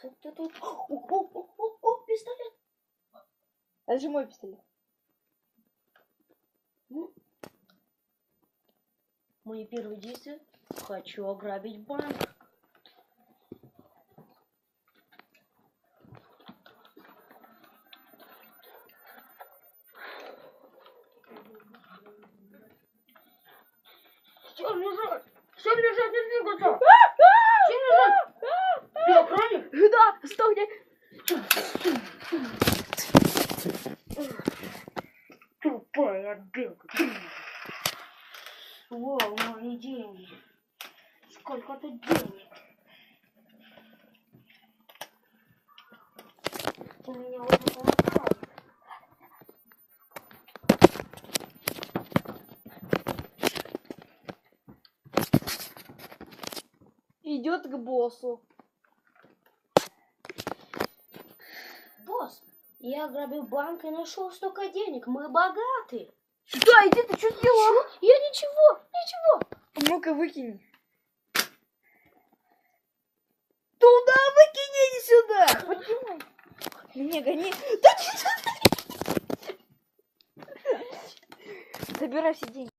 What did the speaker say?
Тут, тут, тут. О, о, о, о, о, пистолет. Это же мой пистолет. Мои первые действия. Хочу ограбить банк. Всем лежать! Всем лежать, не двигаться! Всем лежать! Ты охранник? Да, стой, где? Тупая белка. Вау, мои деньги. Сколько тут денег? У меня уже полоскает. Идет к боссу. Я ограбил банк и нашел столько денег. Мы богаты. Да, иди, ты что сделала? Я ничего, ничего. Ну-ка, выкинь. Туда выкинь, а не сюда. Поднимай. Не гони. Да не сюда. Забирай все деньги.